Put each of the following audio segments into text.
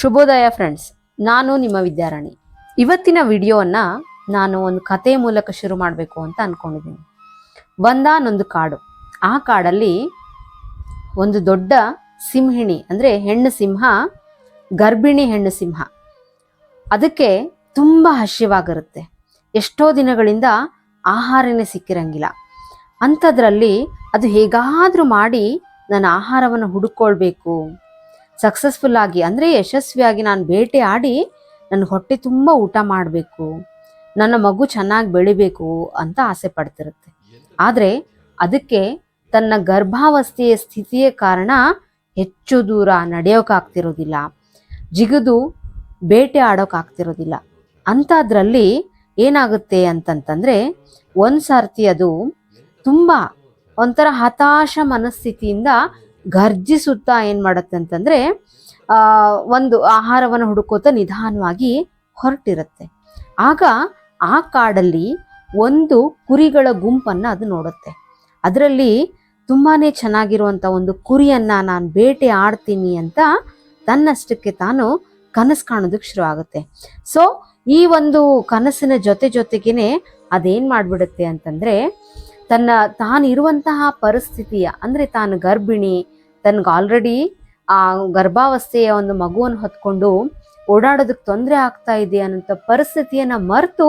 ಶುಭೋದಯ ಫ್ರೆಂಡ್ಸ್ ನಾನು ನಿಮ್ಮ ವಿದ್ಯಾರಾಣಿ. ಇವತ್ತಿನ ವಿಡಿಯೋವನ್ನು ನಾನು ಒಂದು ಕತೆ ಮೂಲಕ ಶುರು ಮಾಡಬೇಕು ಅಂತ ಅಂದ್ಕೊಂಡಿದ್ದೀನಿ ಒಂದಾನೊಂದು ಕಾಡು. ಆ ಕಾಡಲ್ಲಿ ಒಂದು ದೊಡ್ಡ ಸಿಂಹಿಣಿ, ಅಂದರೆ ಹೆಣ್ಣು ಸಿಂಹ, ಗರ್ಭಿಣಿ ಹೆಣ್ಣು ಸಿಂಹ. ಅದಕ್ಕೆ ತುಂಬ ಹಸಿವಾಗಿರುತ್ತೆ. ಎಷ್ಟೋ ದಿನಗಳಿಂದ ಆಹಾರನೇ ಸಿಕ್ಕಿರಂಗಿಲ್ಲ. ಅಂಥದ್ರಲ್ಲಿ ಅದು ಹೇಗಾದರೂ ಮಾಡಿ ನನ್ನ ಆಹಾರವನ್ನು ಹುಡುಕೊಳ್ಬೇಕು. ಸಕ್ಸಸ್ಫುಲ್ ಆಗಿ, ಅಂದರೆ ಯಶಸ್ವಿಯಾಗಿ ನಾನು ಬೇಟೆ ಆಡಿ ನನ್ನ ಹೊಟ್ಟೆ ತುಂಬ ಊಟ ಮಾಡಬೇಕು, ನನ್ನ ಮಗು ಚೆನ್ನಾಗಿ ಬೆಳಿಬೇಕು ಅಂತ ಆಸೆ ಪಡ್ತಿರುತ್ತೆ. ಆದರೆ ಅದಕ್ಕೆ ತನ್ನ ಗರ್ಭಾವಸ್ಥೆಯ ಸ್ಥಿತಿಯ ಕಾರಣ ಹೆಚ್ಚು ದೂರ ನಡೆಯೋಕ್ಕಾಗ್ತಿರೋದಿಲ್ಲ ಜಿಗಿದು ಬೇಟೆ ಆಡೋಕ್ಕಾಗ್ತಿರೋದಿಲ್ಲ ಅಂಥದ್ರಲ್ಲಿ ಏನಾಗುತ್ತೆ ಅಂತಂತಂದರೆ ಒಂದು ಸರ್ತಿ ಅದು ತುಂಬ ಒಂಥರ ಹತಾಶ ಮನಸ್ಥಿತಿಯಿಂದ ಗರ್ಜಿಸುತ್ತಾ ಏನು ಮಾಡುತ್ತೆ ಅಂತಂದರೆ ಒಂದು ಆಹಾರವನ್ನು ಹುಡುಕೋತ ನಿಧಾನವಾಗಿ ಹೊರಟಿರುತ್ತೆ. ಆಗ ಆ ಕಾಡಲ್ಲಿ ಒಂದು ಕುರಿಗಳ ಗುಂಪನ್ನು ಅದು ನೋಡುತ್ತೆ. ಅದರಲ್ಲಿ ತುಂಬಾ ಚೆನ್ನಾಗಿರುವಂಥ ಒಂದು ಕುರಿಯನ್ನು ನಾನು ಬೇಟೆ ಆಡ್ತೀನಿ ಅಂತ ತನ್ನಷ್ಟಕ್ಕೆ ತಾನು ಕನಸು ಕಾಣೋದಕ್ಕೆ ಶುರು ಆಗುತ್ತೆ ಸೊ ಈ ಒಂದು ಕನಸಿನ ಜೊತೆ ಜೊತೆಗೇನೆ ಅದೇನು ಮಾಡಿಬಿಡುತ್ತೆ ಅಂತಂದರೆ ತನ್ನ ತಾನಿರುವಂತಹ ಪರಿಸ್ಥಿತಿಯ, ಅಂದರೆ ತಾನು ಗರ್ಭಿಣಿ, ತನಗೆ ಆಲ್ರೆಡಿ ಆ ಗರ್ಭಾವಸ್ಥೆಯ ಒಂದು ಮಗುವನ್ನು ಹೊತ್ಕೊಂಡು ಓಡಾಡೋದಕ್ಕೆ ತೊಂದರೆ ಆಗ್ತಾ ಇದೆ ಅನ್ನೋಂಥ ಪರಿಸ್ಥಿತಿಯನ್ನು ಮರೆತು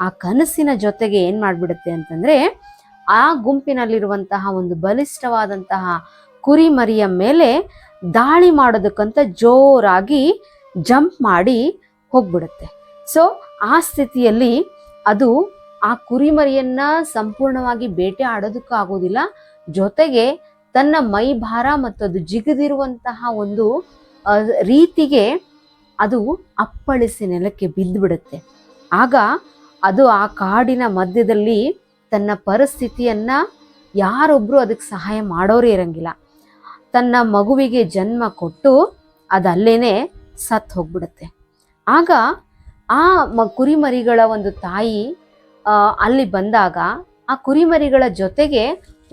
ಆ ಕನಸಿನ ಜೊತೆಗೆ ಏನು ಮಾಡಿಬಿಡುತ್ತೆ ಅಂತಂದರೆ, ಆ ಗುಂಪಿನಲ್ಲಿರುವಂತಹ ಒಂದು ಬಲಿಷ್ಠವಾದಂತಹ ಕುರಿ ಮರಿಯ ಮೇಲೆ ದಾಳಿ ಮಾಡೋದಕ್ಕಂತ ಜೋರಾಗಿ ಜಂಪ್ ಮಾಡಿ ಹೋಗ್ಬಿಡುತ್ತೆ. ಸೊ ಆ ಸ್ಥಿತಿಯಲ್ಲಿ ಅದು ಆ ಕುರಿಮರಿಯನ್ನ ಸಂಪೂರ್ಣವಾಗಿ ಬೇಟೆ ಆಡೋದಕ್ಕೂ ಆಗೋದಿಲ್ಲ ಜೊತೆಗೆ ತನ್ನ ಮೈ ಭಾರ ಮತ್ತು ಅದು ಜಿಗಿದಿರುವಂತಹ ಒಂದು ರೀತಿಗೆ ಅದು ಅಪ್ಪಳಿಸಿ ನೆಲಕ್ಕೆ ಬಿದ್ದುಬಿಡುತ್ತೆ. ಆಗ ಅದು ಆ ಕಾಡಿನ ಮಧ್ಯದಲ್ಲಿ ತನ್ನ ಪರಿಸ್ಥಿತಿಯನ್ನು ಯಾರೊಬ್ಬರು ಅದಕ್ಕೆ ಸಹಾಯ ಮಾಡೋರೇ ಇರಂಗಿಲ್ಲ. ತನ್ನ ಮಗುವಿಗೆ ಜನ್ಮ ಕೊಟ್ಟು ಅದಲ್ಲೇನೆ ಸತ್ತು ಹೋಗ್ಬಿಡುತ್ತೆ. ಆಗ ಆ ಮ, ಕುರಿಮರಿಗಳ ಒಂದು ತಾಯಿ ಅಲ್ಲಿ ಬಂದಾಗ ಆ ಕುರಿಮರಿಗಳ ಜೊತೆಗೆ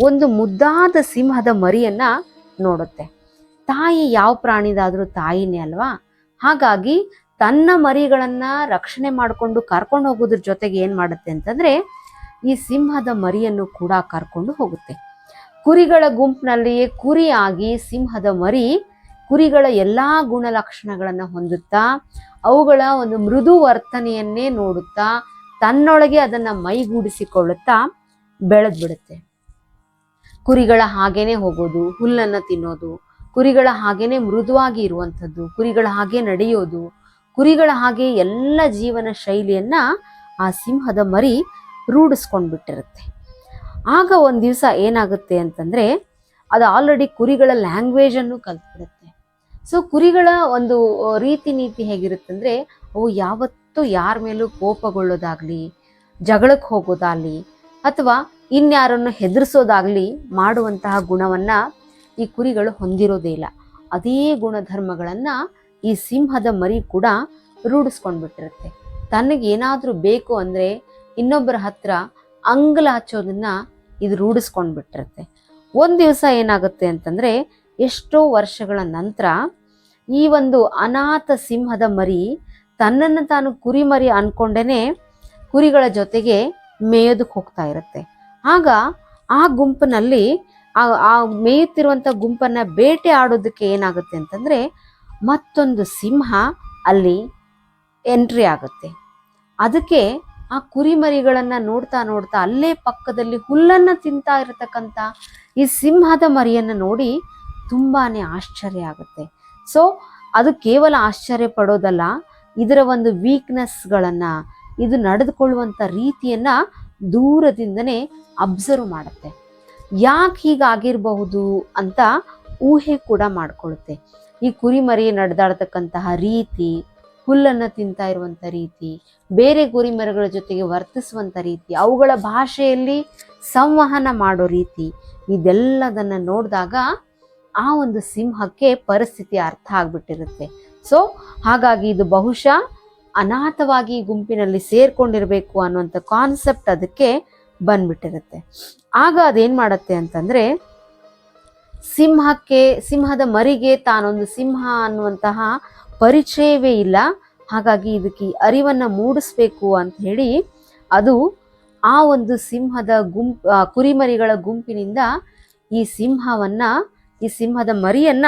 ಒಂದು ಮುದ್ದಾದ ಸಿಂಹದ ಮರಿಯನ್ನ ನೋಡುತ್ತೆ. ತಾಯಿ ಯಾವ ಪ್ರಾಣಿದಾದ್ರೂ ತಾಯಿನೇ ಅಲ್ವಾ? ಹಾಗಾಗಿ ತನ್ನ ಮರಿಗಳನ್ನ ರಕ್ಷಣೆ ಮಾಡಿಕೊಂಡು ಕರ್ಕೊಂಡು ಹೋಗೋದ್ರ ಜೊತೆಗೆ ಏನು ಮಾಡುತ್ತೆ ಅಂತಂದ್ರೆ ಈ ಸಿಂಹದ ಮರಿಯನ್ನು ಕೂಡ ಕರ್ಕೊಂಡು ಹೋಗುತ್ತೆ. ಕುರಿಗಳ ಗುಂಪಿನಲ್ಲಿಯೇ ಕುರಿಯಾಗಿ ಸಿಂಹದ ಮರಿ ಕುರಿಗಳ ಎಲ್ಲಾ ಗುಣಲಕ್ಷಣಗಳನ್ನು ಹೊಂದುತ್ತಾ ಅವುಗಳ ಒಂದು ಮೃದು ವರ್ತನೆಯನ್ನೇ ನೋಡುತ್ತಾ ತನ್ನೊಳಗೆ ಅದನ್ನ ಮೈಗೂಡಿಸಿಕೊಳ್ಳುತ್ತಾ ಬೆಳೆದ್ ಬಿಡುತ್ತೆ ಕುರಿಗಳ ಹಾಗೇನೆ ಹೋಗೋದು, ಹುಲ್ಲನ್ನ ತಿನ್ನೋದು, ಕುರಿಗಳ ಹಾಗೇನೆ ಮೃದುವಾಗಿ ಇರುವಂಥದ್ದು, ಕುರಿಗಳ ಹಾಗೆ ನಡೆಯೋದು, ಕುರಿಗಳ ಹಾಗೆ ಎಲ್ಲ ಜೀವನ ಶೈಲಿಯನ್ನ ಆ ಸಿಂಹದ ಮರಿ ರೂಢಿಸ್ಕೊಂಡ್ಬಿಟ್ಟಿರುತ್ತೆ. ಆಗ ಒಂದು ದಿವಸ ಏನಾಗುತ್ತೆ ಅಂತಂದ್ರೆ, ಅದು ಆಲ್ರೆಡಿ ಕುರಿಗಳ ಲ್ಯಾಂಗ್ವೇಜ್ ಅನ್ನು ಕಲ್ತ್ಬಿಡುತ್ತೆ. ಸೊ ಕುರಿಗಳ ಒಂದು ರೀತಿ ನೀತಿ ಹೇಗಿರುತ್ತೆ ಅಂದ್ರೆ ಅವು ಯಾವತ್ತೂ ಯಾರ ಮೇಲೂ ಕೋಪಗೊಳ್ಳೋದಾಗ್ಲಿ, ಜಗಳಕ್ಕೆ ಹೋಗೋದಾಗಲಿ ಅಥವಾ ಇನ್ಯಾರನ್ನು ಹೆದರಿಸೋದಾಗ್ಲಿ ಮಾಡುವಂತಹ ಗುಣವನ್ನ ಈ ಕುರಿಗಳು ಹೊಂದಿರೋದೇ ಇಲ್ಲ. ಅದೇ ಗುಣಧರ್ಮಗಳನ್ನ ಈ ಸಿಂಹದ ಮರಿ ಕೂಡ ರೂಢಿಸ್ಕೊಂಡ್ಬಿಟ್ಟಿರುತ್ತೆ. ತನಗೆ ತನಗೇನಾದರೂ ಬೇಕು ಅಂದರೆ ಇನ್ನೊಬ್ಬರ ಹತ್ರ ಅಂಗಲ ಹಚ್ಚೋದನ್ನ ಇದು ರೂಢಿಸ್ಕೊಂಡ್ಬಿಟ್ಟಿರುತ್ತೆ. ಒಂದು ದಿವಸ ಏನಾಗುತ್ತೆ ಅಂತಂದರೆ ಎಷ್ಟೋ ವರ್ಷಗಳ ನಂತರ ಈ ಒಂದು ಅನಾಥ ಸಿಂಹದ ಮರಿ ತನ್ನನ್ನು ತಾನು ಕುರಿಮರಿ ಅನ್ಕೊಂಡೇನೆ ಕುರಿಗಳ ಜೊತೆಗೆ ಮೇಯೋದಕ್ಕೆ ಹೋಗ್ತಾ ಇರುತ್ತೆ. ಆಗ ಆ ಗುಂಪಿನಲ್ಲಿ ಆ ಮೇಯುತ್ತಿರುವಂಥ ಗುಂಪನ್ನು ಬೇಟೆ ಆಡೋದಕ್ಕೆ ಏನಾಗುತ್ತೆ ಅಂತಂದರೆ ಮತ್ತೊಂದು ಸಿಂಹ ಅಲ್ಲಿ ಎಂಟ್ರಿ ಆಗುತ್ತೆ. ಅದಕ್ಕೆ ಆ ಕುರಿಮರಿಗಳನ್ನು ನೋಡ್ತಾ ನೋಡ್ತಾ ಅಲ್ಲೇ ಪಕ್ಕದಲ್ಲಿ ಹುಲ್ಲನ್ನು ತಿಂತಾ ಇರತಕ್ಕಂಥ ಈ ಸಿಂಹದ ಮರಿಯನ್ನು ನೋಡಿ ತುಂಬಾ ಆಶ್ಚರ್ಯ ಆಗುತ್ತೆ. ಸೊ ಅದು ಕೇವಲ ಆಶ್ಚರ್ಯ ಪಡೋದಲ್ಲ ಇದರ ಒಂದು ವೀಕ್ನೆಸ್ಗಳನ್ನು ಇದು ನಡೆದುಕೊಳ್ಳುವಂಥ ರೀತಿಯನ್ನು ದೂರದಿಂದನೇ ಅಬ್ಸರ್ವ್ ಮಾಡುತ್ತೆ. ಯಾಕೆ ಹೀಗಾಗಿರಬಹುದು ಅಂತ ಊಹೆ ಕೂಡ ಮಾಡಿಕೊಳ್ಳುತ್ತೆ. ಈ ಕುರಿಮರಿ ನಡೆದಾಡ್ತಕ್ಕಂತಹ ರೀತಿ, ಹುಲ್ಲನ್ನು ತಿಂತಾ ಇರುವಂಥ ರೀತಿ, ಬೇರೆ ಕುರಿಮರಿಗಳ ಜೊತೆಗೆ ವರ್ತಿಸುವಂಥ ರೀತಿ, ಅವುಗಳ ಭಾಷೆಯಲ್ಲಿ ಸಂವಹನ ಮಾಡೋ ರೀತಿ, ಇದೆಲ್ಲದನ್ನು ನೋಡಿದಾಗ ಆ ಒಂದು ಸಿಂಹಕ್ಕೆ ಪರಿಸ್ಥಿತಿ ಅರ್ಥ ಆಗ್ಬಿಟ್ಟಿರುತ್ತೆ. ಸೊ ಹಾಗಾಗಿ ಇದು ಬಹುಶಃ ಅನಾಥವಾಗಿ ಗುಂಪಿನಲ್ಲಿ ಸೇರ್ಕೊಂಡಿರಬೇಕು ಅನ್ನುವಂಥ ಕಾನ್ಸೆಪ್ಟ್ ಅದಕ್ಕೆ ಬಂದ್ಬಿಟ್ಟಿರುತ್ತೆ. ಆಗ ಅದೇನು ಮಾಡುತ್ತೆ ಅಂತಂದರೆ, ಸಿಂಹಕ್ಕೆ, ಸಿಂಹದ ಮರಿಗೆ ತಾನೊಂದು ಸಿಂಹ ಅನ್ನುವಂತಹ ಪರಿಚಯವೇ ಇಲ್ಲ. ಹಾಗಾಗಿ ಇದಕ್ಕೆ ಅರಿವನ್ನು ಮೂಡಿಸ್ಬೇಕು ಅಂತ ಹೇಳಿ ಅದು ಆ ಒಂದು ಸಿಂಹದ ಗುಂಪು ಕುರಿಮರಿಗಳ ಗುಂಪಿನಿಂದ ಈ ಸಿಂಹವನ್ನ, ಈ ಸಿಂಹದ ಮರಿಯನ್ನ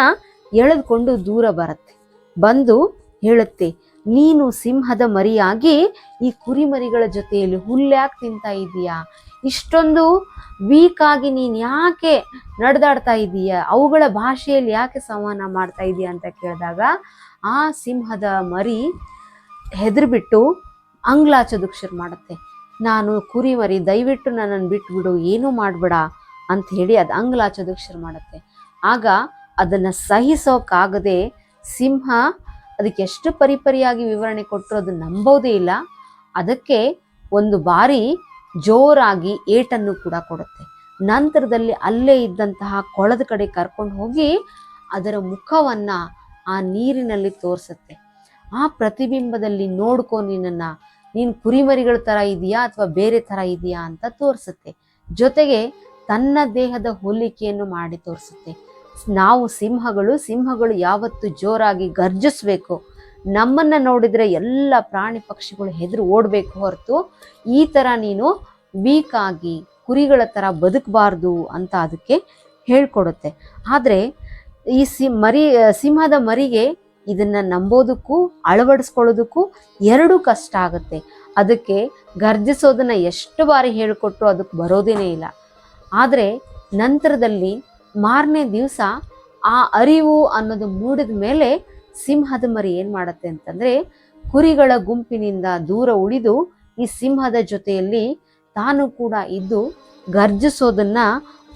ಎಳೆದುಕೊಂಡು ದೂರ ಬರುತ್ತೆ. ಬಂದು ಹೇಳುತ್ತೆ, ನೀನು ಸಿಂಹದ ಮರಿಯಾಗಿ ಈ ಕುರಿಮರಿಗಳ ಜೊತೆಯಲ್ಲಿ ಹುಲ್ಲಾಕ್ ತಿಂತಾ ಇದೀಯಾ? ಇಷ್ಟೊಂದು ವೀಕ್ ಆಗಿ ನೀನ್ ಯಾಕೆ ನಡೆದಾಡ್ತಾ ಇದೀಯ? ಅವುಗಳ ಭಾಷೆಯಲ್ಲಿ ಯಾಕೆ ಸಂವಹನ ಮಾಡ್ತಾ ಇದೀಯ? ಅಂತ ಕೇಳಿದಾಗ, ಆ ಸಿಂಹದ ಮರಿ ಹೆದರ್ಬಿಟ್ಟು ಅಂಗ್ಲಾಚೋದಕ್ಕೆ ಶುರು ಮಾಡುತ್ತೆ. ನಾನು ಕುರಿ ಮರಿ ದಯವಿಟ್ಟು ನನ್ನನ್ನು ಬಿಟ್ಬಿಡು, ಏನೂ ಮಾಡಬೇಡ ಅಂತ ಹೇಳಿ ಅದು ಅಂಗ್ಲಾಚೋದಕ್ಕೆ ಶುರು ಮಾಡುತ್ತೆ. ಆಗ ಅದನ್ನು ಸಹಿಸೋಕ್ಕಾಗದೆ ಸಿಂಹ ಅದಕ್ಕೆ ಎಷ್ಟು ಪರಿಪರಿಯಾಗಿ ವಿವರಣೆ ಕೊಟ್ಟರು ಅದು ನಂಬೋದೇ ಇಲ್ಲ. ಅದಕ್ಕೆ ಒಂದು ಬಾರಿ ಜೋರಾಗಿ ಏಟನ್ನು ಕೂಡ ಕೊಡುತ್ತೆ. ನಂತರದಲ್ಲಿ ಅಲ್ಲೇ ಇದ್ದಂತಹ ಕೊಳದ ಕಡೆ ಕರ್ಕೊಂಡು ಹೋಗಿ ಅದರ ಮುಖವನ್ನ ಆ ನೀರಿನಲ್ಲಿ ತೋರಿಸುತ್ತೆ. ಆ ಪ್ರತಿಬಿಂಬದಲ್ಲಿ ನೋಡ್ಕೊ ನಿನ್ನನ್ನು, ನೀನು ಕುರಿಮರಿಗಳ ತರ ಇದೆಯಾ ಅಥವಾ ಬೇರೆ ತರ ಇದೆಯಾ ಅಂತ ತೋರಿಸುತ್ತೆ. ಜೊತೆಗೆ ತನ್ನ ದೇಹದ ಹೋಲಿಕೆಯನ್ನು ಮಾಡಿ ತೋರಿಸುತ್ತೆ. ನಾವು ಸಿಂಹಗಳು ಸಿಂಹಗಳು ಯಾವತ್ತು ಜೋರಾಗಿ ಗರ್ಜಿಸ್ಬೇಕು. ನಮ್ಮನ್ನ ನೋಡಿದ್ರೆ ಎಲ್ಲ ಪ್ರಾಣಿ ಪಕ್ಷಿಗಳು ಹೆದರು ಓಡಬೇಕು ಹೊರತು, ಈ ತರ ನೀನು ವೀಕ್ ಆಗಿ, ಕುರಿಗಳ ತರ ಬದುಕಬಾರ್ದು ಅಂತ ಅದಕ್ಕೆ ಹೇಳ್ಕೊಡುತ್ತೆ. ಆದರೆ ಈ ಸಿ, ಮರಿ, ಸಿಂಹದ ಮರಿಗೆ ಇದನ್ನ ನಂಬೋದಕ್ಕೂ, ಅಳವಡಿಸ್ಕೊಳ್ಳೋದಕ್ಕೂ ಎರಡೂ ಕಷ್ಟ ಆಗುತ್ತೆ. ಅದಕ್ಕೆ ಗರ್ಜಿಸೋದನ್ನ ಎಷ್ಟು ಬಾರಿ ಹೇಳಿಕೊಟ್ರು ಅದಕ್ಕೆ ಬರೋದೇನೇ ಇಲ್ಲ. ಆದರೆ ನಂತರದಲ್ಲಿ ಮಾರನೇ ದಿವಸ ಆ ಅರಿವು ಅನ್ನೋದು ಮೂಡಿದ ಮೇಲೆ ಸಿಂಹದ ಮರಿ ಏನು ಮಾಡುತ್ತೆ ಅಂತಂದರೆ ಕುರಿಗಳ ಗುಂಪಿನಿಂದ ದೂರ ಉಳಿದು ಈ ಸಿಂಹದ ಜೊತೆಯಲ್ಲಿ ತಾನು ಕೂಡ ಇದ್ದು ಗರ್ಜಿಸೋದನ್ನು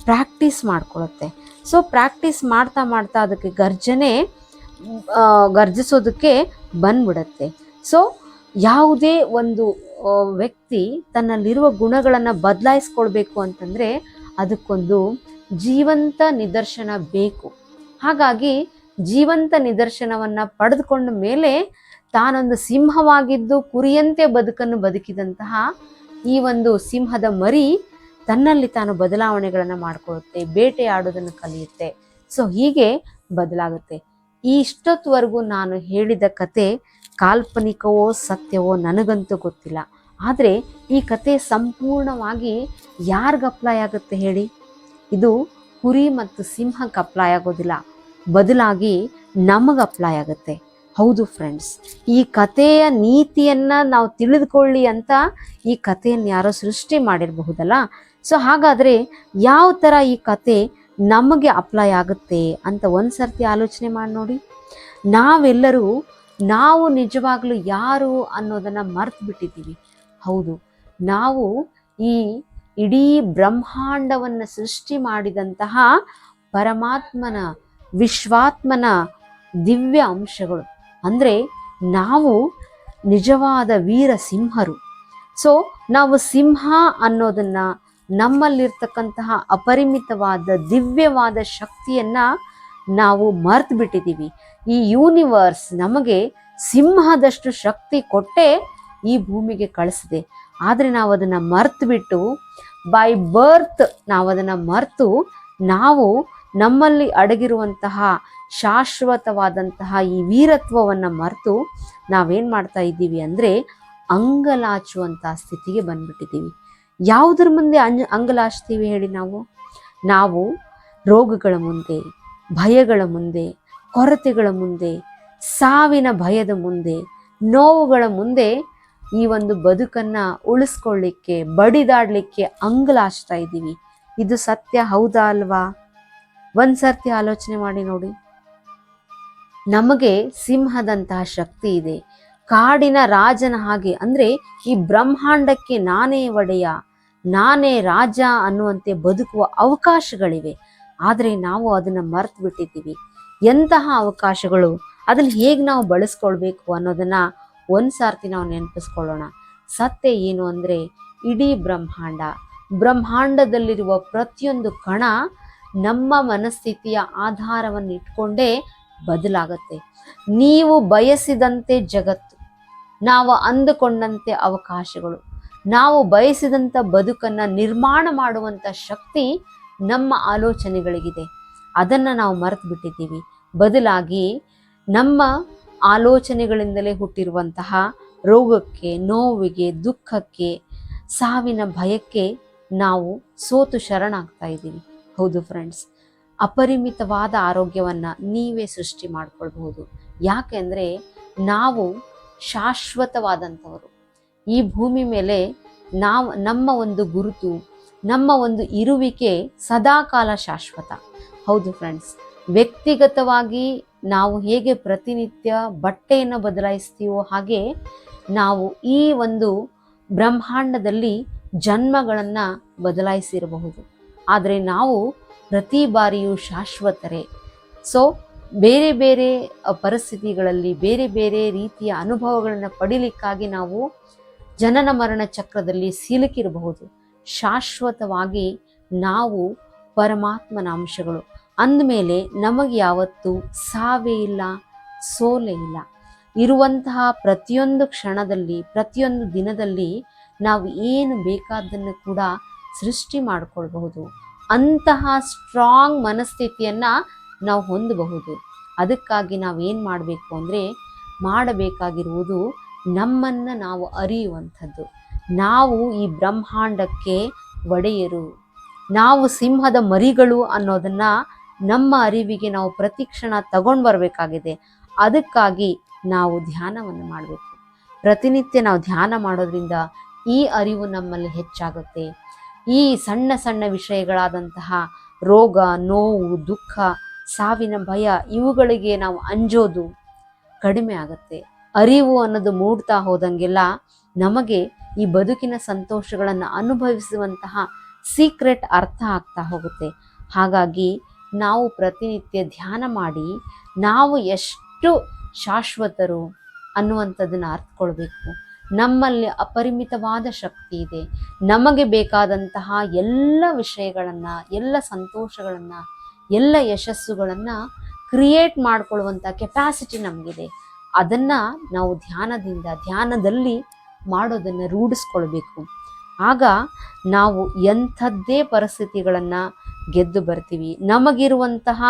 ಪ್ರಾಕ್ಟೀಸ್ ಮಾಡ್ಕೊಳ್ಳುತ್ತೆ ಸೊ ಪ್ರಾಕ್ಟೀಸ್ ಮಾಡ್ತಾ ಮಾಡ್ತಾ ಅದಕ್ಕೆ ಗರ್ಜನೆ ಗರ್ಜಿಸೋದಕ್ಕೆ ಬಂದ್ಬಿಡತ್ತೆ. ಸೊ ಯಾವುದೇ ಒಂದು ವ್ಯಕ್ತಿ ತನ್ನಲ್ಲಿರುವ ಗುಣಗಳನ್ನು ಬದಲಾಯಿಸ್ಕೊಳ್ಬೇಕು ಅಂತಂದರೆ ಅದಕ್ಕೊಂದು ಜೀವಂತ ನಿದರ್ಶನ ಬೇಕು. ಹಾಗಾಗಿ ಜೀವಂತ ನಿದರ್ಶನವನ್ನು ಪಡೆದುಕೊಂಡ ಮೇಲೆ ತಾನೊಂದು ಸಿಂಹವಾಗಿದ್ದು ಕುರಿಯಂತೆ ಬದುಕನ್ನು ಬದುಕಿದಂತಹ ಈ ಒಂದು ಸಿಂಹದ ಮರಿ ತನ್ನಲ್ಲಿ ತಾನು ಬದಲಾವಣೆಗಳನ್ನು ಮಾಡಿಕೊಳ್ಳುತ್ತೆ ಬೇಟೆಯಾಡೋದನ್ನು ಕಲಿಯುತ್ತೆ. ಸೊ ಹೀಗೆ ಬದಲಾಗುತ್ತೆ. ಈ ಇಷ್ಟೊತ್ತವರೆಗೂ ನಾನು ಹೇಳಿದ ಕತೆ ಕಾಲ್ಪನಿಕವೋ ಸತ್ಯವೋ ನನಗಂತೂ ಗೊತ್ತಿಲ್ಲ. ಆದರೆ ಈ ಕತೆ ಸಂಪೂರ್ಣವಾಗಿ ಯಾರಿಗೆ ಅಪ್ಲೈ ಆಗುತ್ತೆ ಹೇಳಿ? ಇದು ಕುರಿ ಮತ್ತು ಸಿಂಹಕ್ಕೆ ಅಪ್ಲೈ ಆಗೋದಿಲ್ಲ. ಬದಲಾಗಿ ನಮಗೆ ಅಪ್ಲೈ ಆಗುತ್ತೆ. ಹೌದು ಫ್ರೆಂಡ್ಸ್ ಈ ಕಥೆಯ ನೀತಿಯನ್ನ ನಾವು ತಿಳಿದುಕೊಳ್ಳಿ ಅಂತ ಈ ಕಥೆಯನ್ನು ಯಾರೋ ಸೃಷ್ಟಿ ಮಾಡಿರಬಹುದಲ್ಲ? ಸೊ ಹಾಗಾದರೆ ಯಾವ ಥರ ಈ ಕತೆ ನಮಗೆ ಅಪ್ಲೈ ಆಗುತ್ತೆ ಅಂತ ಒಂದು ಸರ್ತಿ ಆಲೋಚನೆ ಮಾಡಿ ನೋಡಿ. ನಾವೆಲ್ಲರೂ, ನಾವು ನಿಜವಾಗ್ಲೂ ಯಾರು ಅನ್ನೋದನ್ನ ಮರ್ತು ಬಿಟ್ಟಿದ್ದೀವಿ ಹೌದು, ನಾವು ಈ ಇಡೀ ಬ್ರಹ್ಮಾಂಡವನ್ನು ಸೃಷ್ಟಿ ಮಾಡಿದಂತಹ ಪರಮಾತ್ಮನ, ವಿಶ್ವಾತ್ಮನ ದಿವ್ಯ ಅಂಶಗಳು. ಅಂದರೆ ನಾವು ನಿಜವಾದ ವೀರ ಸಿಂಹರು. ಸೊ ನಾವು ಸಿಂಹ ಅನ್ನೋದನ್ನ ನಮ್ಮಲ್ಲಿರ್ತಕ್ಕಂತಹ ಅಪರಿಮಿತವಾದ, ದಿವ್ಯವಾದ ಶಕ್ತಿಯನ್ನ ನಾವು ಮರ್ತು ಬಿಟ್ಟಿದ್ದೀವಿ ಈ ಯೂನಿವರ್ಸ್ ನಮಗೆ ಸಿಂಹದಷ್ಟು ಶಕ್ತಿ ಕೊಟ್ಟೆ ಈ ಭೂಮಿಗೆ ಕಳಿಸಿದೆ. ಆದರೆ ನಾವು ಅದನ್ನು ಮರ್ತು ಬಿಟ್ಟು ಬೈ ಬರ್ತ್ ನಾವು ಅದನ್ನು ಮರೆತು ನಾವು ನಮ್ಮಲ್ಲಿ ಅಡಗಿರುವಂತಹ ಶಾಶ್ವತವಾದಂತಹ ಈ ವೀರತ್ವವನ್ನು ಮರೆತು ನಾವೇನು ಮಾಡ್ತಾ ಇದ್ದೀವಿ ಅಂದರೆ ಅಂಗಲಾಚುವಂಥ ಸ್ಥಿತಿಗೆ ಬಂದ್ಬಿಟ್ಟಿದ್ದೀವಿ. ಯಾವುದ್ರ ಮುಂದೆ ಅಂಜ ಅಂಗಲಾಚ್ತೀವಿ ಹೇಳಿ ನಾವು? ನಾವು ರೋಗಗಳ ಮುಂದೆ, ಭಯಗಳ ಮುಂದೆ, ಕೊರತೆಗಳ ಮುಂದೆ, ಸಾವಿನ ಭಯದ ಮುಂದೆ, ನೋವುಗಳ ಮುಂದೆ ಈ ಒಂದು ಬದುಕನ್ನ ಉಳಿಸ್ಕೊಳ್ಳಿಕ್ಕೆ, ಬಡಿದಾಡ್ಲಿಕ್ಕೆ ಅಂಗಲಾಚ್ತಾ ಇದ್ದೀವಿ. ಇದು ಸತ್ಯ ಹೌದಾ ಅಲ್ವಾ? ಒಂದ್ಸರ್ತಿ ಆಲೋಚನೆ ಮಾಡಿ ನೋಡಿ. ನಮಗೆ ಸಿಂಹದಂತಹ ಶಕ್ತಿ ಇದೆ. ಕಾಡಿನ ರಾಜನ ಹಾಗೆ, ಅಂದ್ರೆ ಈ ಬ್ರಹ್ಮಾಂಡಕ್ಕೆ ನಾನೇ ಒಡೆಯ, ನಾನೇ ರಾಜ ಅನ್ನುವಂತೆ ಬದುಕುವ ಅವಕಾಶಗಳಿವೆ. ಆದರೆ ನಾವು ಅದನ್ನ ಮರ್ತು ಬಿಟ್ಟಿದ್ದೀವಿ ಎಂತಹ ಅವಕಾಶಗಳು? ಅದನ್ನ ಹೇಗೆ ನಾವು ಬಳಸ್ಕೊಳ್ಬೇಕು ಅನ್ನೋದನ್ನ ಒಂದ್ಸಾರ್ತಿ ನಾವು ನೆನಪಿಸ್ಕೊಳ್ಳೋಣ. ಸತ್ಯ ಏನು ಅಂದರೆ ಇಡೀ ಬ್ರಹ್ಮಾಂಡ. ಬ್ರಹ್ಮಾಂಡದಲ್ಲಿರುವ ಪ್ರತಿಯೊಂದು ಕಣ ನಮ್ಮ ಮನಸ್ಥಿತಿಯ ಆಧಾರವನ್ನು ಇಟ್ಕೊಂಡೇ ಬದಲಾಗತ್ತೆ. ನೀವು ಬಯಸಿದಂತೆ ಜಗತ್ತು, ನಾವು ಅಂದುಕೊಂಡಂತೆ ಅವಕಾಶಗಳು, ನಾವು ಬಯಸಿದಂಥ ಬದುಕನ್ನು ನಿರ್ಮಾಣ ಮಾಡುವಂಥ ಶಕ್ತಿ ನಮ್ಮ ಆಲೋಚನೆಗಳಿಗಿದೆ. ಅದನ್ನು ನಾವು ಮರೆತು ಬಿಟ್ಟಿದ್ದೀವಿ ಬದಲಾಗಿ ನಮ್ಮ ಆಲೋಚನೆಗಳಿಂದಲೇ ಹುಟ್ಟಿರುವಂತಹ ರೋಗಕ್ಕೆ, ನೋವಿಗೆ, ದುಃಖಕ್ಕೆ, ಸಾವಿನ ಭಯಕ್ಕೆ ನಾವು ಸೋತು ಶರಣಾಗ್ತಾ ಇದ್ದೀವಿ. ಹೌದು ಫ್ರೆಂಡ್ಸ್ ಅಪರಿಮಿತವಾದ ಆರೋಗ್ಯವನ್ನು ನೀವೇ ಸೃಷ್ಟಿ ಮಾಡಿಕೊಳ್ಬಹುದು. ಯಾಕೆಂದರೆ ನಾವು ಶಾಶ್ವತವಾದಂಥವರು. ಈ ಭೂಮಿ ಮೇಲೆ ನಾವು, ನಮ್ಮ ಒಂದು ಗುರುತು, ನಮ್ಮ ಒಂದು ಇರುವಿಕೆ ಸದಾಕಾಲ ಶಾಶ್ವತ. ಹೌದು ಫ್ರೆಂಡ್ಸ್ ವ್ಯಕ್ತಿಗತವಾಗಿ ನಾವು ಹೇಗೆ ಪ್ರತಿನಿತ್ಯ ಬಟ್ಟೆಯನ್ನು ಬದಲಾಯಿಸ್ತೀವೋ ಹಾಗೆ ನಾವು ಈ ಒಂದು ಬ್ರಹ್ಮಾಂಡದಲ್ಲಿ ಜನ್ಮಗಳನ್ನು ಬದಲಾಯಿಸಿರಬಹುದು. ಆದರೆ ನಾವು ಪ್ರತಿ ಬಾರಿಯೂ ಶಾಶ್ವತರೇ. ಸೊ ಬೇರೆ ಬೇರೆ ಪರಿಸ್ಥಿತಿಗಳಲ್ಲಿ ಬೇರೆ ಬೇರೆ ರೀತಿಯ ಅನುಭವಗಳನ್ನು ಪಡಿಲಿಕ್ಕಾಗಿ ನಾವು ಜನನ ಮರಣ ಚಕ್ರದಲ್ಲಿ ಸಿಲುಕಿರಬಹುದು ಶಾಶ್ವತವಾಗಿ ನಾವು ಪರಮಾತ್ಮನ ಅಂಶಗಳು. ಅಂದಮೇಲೆ ನಮಗೆ ಯಾವತ್ತೂ ಸಾವೇ ಇಲ್ಲ, ಸೋಲೇ ಇಲ್ಲ. ಇರುವಂತಹ ಪ್ರತಿಯೊಂದು ಕ್ಷಣದಲ್ಲಿ, ಪ್ರತಿಯೊಂದು ದಿನದಲ್ಲಿ ನಾವು ಏನು ಬೇಕಾದ್ದನ್ನು ಕೂಡ ಸೃಷ್ಟಿ ಮಾಡಿಕೊಳ್ಬಹುದು. ಅಂತಹ ಸ್ಟ್ರಾಂಗ್ ಮನಸ್ಥಿತಿಯನ್ನು ನಾವು ಹೊಂದಬಹುದು. ಅದಕ್ಕಾಗಿ ನಾವೇನು ಮಾಡಬೇಕು ಅಂದರೆ, ಮಾಡಬೇಕಾಗಿರುವುದು ನಮ್ಮನ್ನು ನಾವು ಅರಿಯುವಂಥದ್ದು. ನಾವು ಈ ಬ್ರಹ್ಮಾಂಡಕ್ಕೆ ಒಡೆಯರು. ನಾವು ಸಿಂಹದ ಮರಿಗಳು ಅನ್ನೋದನ್ನ ನಮ್ಮ ಅರಿವಿಗೆ ನಾವು ಪ್ರತಿಕ್ಷಣ ತಗೊಂಡು ಬರಬೇಕಾಗಿದೆ. ಅದಕ್ಕಾಗಿ ನಾವು ಧ್ಯಾನವನ್ನು ಮಾಡಬೇಕು. ಪ್ರತಿನಿತ್ಯ ನಾವು ಧ್ಯಾನ ಮಾಡೋದ್ರಿಂದ ಈ ಅರಿವು ನಮ್ಮಲ್ಲಿ ಹೆಚ್ಚಾಗುತ್ತೆ. ಈ ಸಣ್ಣ ಸಣ್ಣ ವಿಷಯಗಳಾದಂತಹ ರೋಗ, ನೋವು, ದುಃಖ, ಸಾವಿನ ಭಯ ಇವುಗಳಿಗೆ ನಾವು ಅಂಜೋದು ಕಡಿಮೆ ಆಗುತ್ತೆ. ಅರಿವು ಅನ್ನೋದು ಮೂಡ್ತಾ ಹೋದಂಗೆಲ್ಲ ನಮಗೆ ಈ ಬದುಕಿನ ಸಂತೋಷಗಳನ್ನು ಅನುಭವಿಸುವಂತಹ ಸೀಕ್ರೆಟ್ ಅರ್ಥ ಆಗ್ತಾ ಹೋಗುತ್ತೆ. ಹಾಗಾಗಿ ನಾವು ಪ್ರತಿನಿತ್ಯ ಧ್ಯಾನ ಮಾಡಿ ನಾವು ಎಷ್ಟು ಶಾಶ್ವತರು ಅನ್ನುವಂಥದ್ದನ್ನು ಅರ್ಥಕೊಳ್ಬೇಕು. ನಮ್ಮಲ್ಲಿ ಅಪರಿಮಿತವಾದ ಶಕ್ತಿ ಇದೆ. ನಮಗೆ ಬೇಕಾದಂತಹ ಎಲ್ಲ ವಿಷಯಗಳನ್ನು, ಎಲ್ಲ ಸಂತೋಷಗಳನ್ನು, ಎಲ್ಲ ಯಶಸ್ಸುಗಳನ್ನು ಕ್ರಿಯೇಟ್ ಮಾಡಿಕೊಳ್ಳುವಂಥ ಕೆಪಾಸಿಟಿ ನಮಗಿದೆ. ಅದನ್ನು ನಾವು ಧ್ಯಾನದಿಂದ, ಧ್ಯಾನದಲ್ಲಿ ಮಾಡೋದನ್ನು ರೂಢಿಸ್ಕೊಳ್ಬೇಕು. ಆಗ ನಾವು ಎಂಥದ್ದೇ ಪರಿಸ್ಥಿತಿಗಳನ್ನು ಗೆದ್ದು ಬರ್ತೀವಿ. ನಮಗಿರುವಂತಹ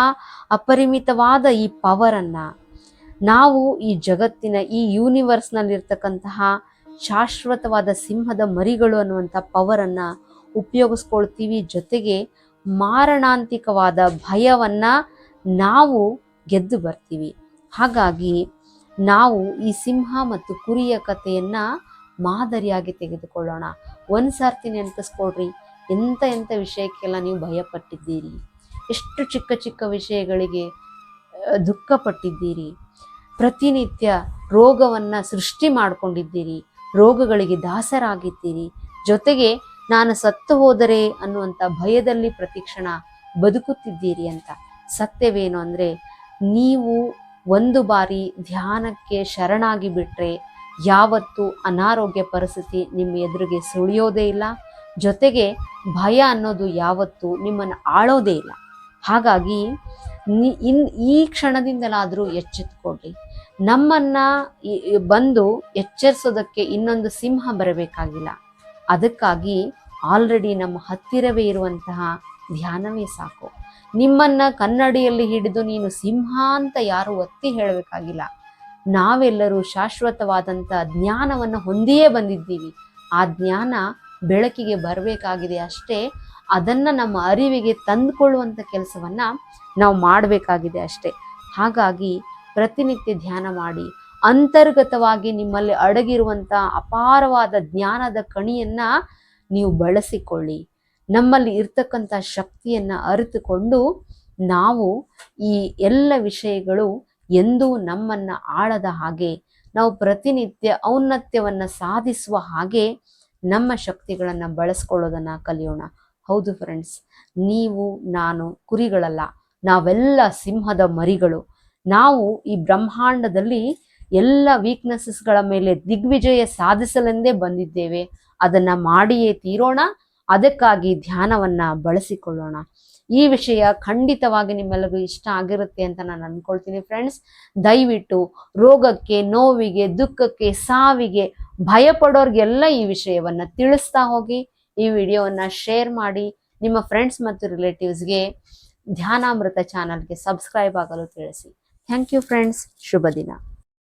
ಅಪರಿಮಿತವಾದ ಈ ಪವರನ್ನು ನಾವು ಈ ಜಗತ್ತಿನ, ಈ ಯೂನಿವರ್ಸ್ನಲ್ಲಿರ್ತಕ್ಕಂತಹ ಶಾಶ್ವತವಾದ ಸಿಂಹದ ಮರಿಗಳು ಅನ್ನುವಂಥ ಪವರನ್ನು ಉಪಯೋಗಿಸ್ಕೊಳ್ತೀವಿ. ಜೊತೆಗೆ ಮಾರಣಾಂತಿಕವಾದ ಭಯವನ್ನು ನಾವು ಗೆದ್ದು ಬರ್ತೀವಿ. ಹಾಗಾಗಿ ನಾವು ಈ ಸಿಂಹ ಮತ್ತು ಕುರಿಯ ಕಥೆಯನ್ನು ಮಾದರಿಯಾಗಿ ತೆಗೆದುಕೊಳ್ಳೋಣ. ಒಂದು ಸರ್ತಿ ಎಂಥ ಎಂಥ ವಿಷಯಕ್ಕೆಲ್ಲ ನೀವು ಭಯಪಟ್ಟಿದ್ದೀರಿ? ಎಷ್ಟು ಚಿಕ್ಕ ಚಿಕ್ಕ ವಿಷಯಗಳಿಗೆ ದುಃಖ ದುಃಖಪಟ್ಟಿದ್ದೀರಿ? ಪ್ರತಿನಿತ್ಯ ರೋಗವನ್ನು ಸೃಷ್ಟಿ ಮಾಡ್ಕೊಂಡಿದ್ದೀರಿ? ರೋಗಗಳಿಗೆ ದಾಸರಾಗಿದ್ದೀರಿ? ಜೊತೆಗೆ ನಾನು ಸತ್ತು ಹೋದರೆ ಅನ್ನುವಂಥ ಭಯದಲ್ಲಿ ಪ್ರತಿಕ್ಷಣ ಬದುಕುತ್ತಿದ್ದೀರಿ ಅಂತ. ಸತ್ಯವೇನು ಅಂದರೆ, ನೀವು ಒಂದು ಬಾರಿ ಧ್ಯಾನಕ್ಕೆ ಶರಣಾಗಿ ಬಿಟ್ಟರೆ ಯಾವತ್ತೂ ಅನಾರೋಗ್ಯ ಪರಿಸ್ಥಿತಿ ನಿಮ್ಮ ಎದುರಿಗೆ ಸುಳಿಯೋದೇ ಇಲ್ಲ. ಜೊತೆಗೆ ಭಯ ಅನ್ನೋದು ಯಾವತ್ತೂ ನಿಮ್ಮನ್ನು ಆಳೋದೇ ಇಲ್ಲ. ಹಾಗಾಗಿ ಇನ್ ಈ ಕ್ಷಣದಿಂದಲಾದರೂ ಎಚ್ಚೆತ್ಕೊಳ್ಳಿ ನಮ್ಮನ್ನ ಬಂದು ಎಚ್ಚರಿಸೋದಕ್ಕೆ ಇನ್ನೊಂದು ಸಿಂಹ ಬರಬೇಕಾಗಿಲ್ಲ. ಅದಕ್ಕಾಗಿ ಆಲ್ರೆಡಿ ನಮ್ಮ ಹತ್ತಿರವೇ ಇರುವಂತಹ ಧ್ಯಾನವೇ ಸಾಕು. ನಿಮ್ಮನ್ನ ಕನ್ನಡಿಯಲ್ಲಿ ಹಿಡಿದು ನೀನು ಸಿಂಹ ಅಂತ ಯಾರು ಒತ್ತಿ ಹೇಳಬೇಕಾಗಿಲ್ಲ. ನಾವೆಲ್ಲರೂ ಶಾಶ್ವತವಾದಂಥ ಜ್ಞಾನವನ್ನು ಹೊಂದಿಯೇ ಬಂದಿದ್ದೀವಿ. ಆ ಜ್ಞಾನ ಬೆಳಕಿಗೆ ಬರಬೇಕಾಗಿದೆ ಅಷ್ಟೇ ಅದನ್ನು ನಮ್ಮ ಅರಿವಿಗೆ ತಂದುಕೊಳ್ಳುವಂಥ ಕೆಲಸವನ್ನು ನಾವು ಮಾಡಬೇಕಾಗಿದೆ ಅಷ್ಟೇ. ಹಾಗಾಗಿ ಪ್ರತಿನಿತ್ಯ ಧ್ಯಾನ ಮಾಡಿ, ಅಂತರ್ಗತವಾಗಿ ನಿಮ್ಮಲ್ಲಿ ಅಡಗಿರುವಂಥ ಅಪಾರವಾದ ಜ್ಞಾನದ ಕಣಿಯನ್ನು ನೀವು ಬಳಸಿಕೊಳ್ಳಿ. ನಮ್ಮಲ್ಲಿ ಇರ್ತಕ್ಕಂಥ ಶಕ್ತಿಯನ್ನು ಅರಿತುಕೊಂಡು ನಾವು ಈ ಎಲ್ಲ ವಿಷಯಗಳು ಎಂದೂ ನಮ್ಮನ್ನು ಆಳದ ಹಾಗೆ ನಾವು ಪ್ರತಿನಿತ್ಯ ಔನ್ನತ್ಯವನ್ನು ಸಾಧಿಸುವ ಹಾಗೆ ನಮ್ಮ ಶಕ್ತಿಗಳನ್ನು ಬಳಸ್ಕೊಳ್ಳೋದನ್ನು ಕಲಿಯೋಣ. ಹೌದು ಫ್ರೆಂಡ್ಸ್ ನೀವು, ನಾನು, ಕುರಿಗಳಲ್ಲ, ನಾವೆಲ್ಲ ಸಿಂಹದ ಮರಿಗಳು. ನಾವು ಈ ಬ್ರಹ್ಮಾಂಡದಲ್ಲಿ ಎಲ್ಲ ವೀಕ್ನೆಸ್ಸಸ್ಗಳ ಮೇಲೆ ದಿಗ್ವಿಜಯ ಸಾಧಿಸಲೆಂದೇ ಬಂದಿದ್ದೇವೆ. ಅದನ್ನ ಮಾಡಿಯೇ ತೀರೋಣ, ಅದಕ್ಕಾಗಿ ಧ್ಯಾನವನ್ನ ಬಳಸಿಕೊಳ್ಳೋಣ. ಈ ವಿಷಯ ಖಂಡಿತವಾಗಿ ನಿಮ್ಮೆಲ್ಲರಿಗೂ ಇಷ್ಟ ಆಗಿರುತ್ತೆ ಅಂತ ನಾನು ಅನ್ಕೊಳ್ತೀನಿ ಫ್ರೆಂಡ್ಸ್ ದಯವಿಟ್ಟು ರೋಗಕ್ಕೆ, ನೋವಿಗೆ, ದುಃಖಕ್ಕೆ, ಸಾವಿಗೆ ಭಯ ಪಡೋರ್ಗೆಲ್ಲ ಈ ವಿಷಯವನ್ನ ತಿಳಿಸ್ತಾ ಹೋಗಿ, ಈ ವಿಡಿಯೋವನ್ನ ಶೇರ್ ಮಾಡಿ, ನಿಮ್ಮ ಫ್ರೆಂಡ್ಸ್ ಮತ್ತು ರಿಲೇಟಿವ್ಸ್ಗೆ ಧ್ಯಾನಾಮೃತ ಚಾನಲ್ಗೆ ಸಬ್ಸ್ಕ್ರೈಬ್ ಆಗಲು ತಿಳಿಸಿ. ಥ್ಯಾಂಕ್ ಯು ಫ್ರೆಂಡ್ಸ್ ಶುಭ ದಿನ.